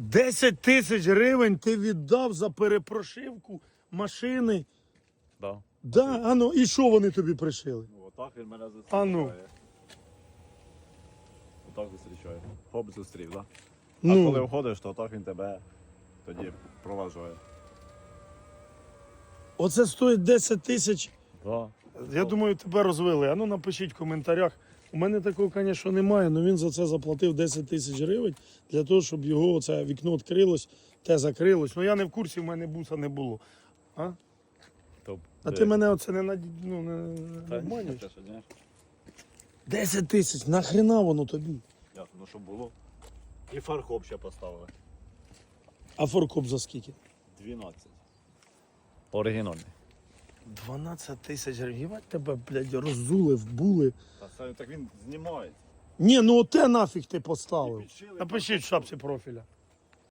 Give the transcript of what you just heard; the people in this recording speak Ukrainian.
10 тисяч гривень ти віддав за перепрошивку машини. Да. Да, а ну, і що вони тобі пришили? Ну, отак він мене зустрічає. А ну. Отак зустрічає. Хоп, зустрів, так? Да? Ну. А коли входиш, то так він тебе тоді проважає. Оце стоїть 10 тисяч. Да. Я думаю, тебе розвели. А ну напишіть в коментарях. У мене такого, звісно, немає, але він за це заплатив 10 тисяч гривень для того, щоб його оце вікно відкрилось, те закрилось. Ну я не в курсі, в мене буса не було. А, То, а ти мене оце не наді... ну, не, не обманюєш? це ж, ні. 10 тисяч, нахрена воно тобі? Ясно, ну що було. І фаркоп ще поставили. А форкоп за скільки? 12. Оригінальний. 12 тисяч гривень. Єбать тебе, блядь, роззули, вбули. Та це так він знімається. Ні, ну оте нафіг ти поставив. Напишіть в шапці профіля.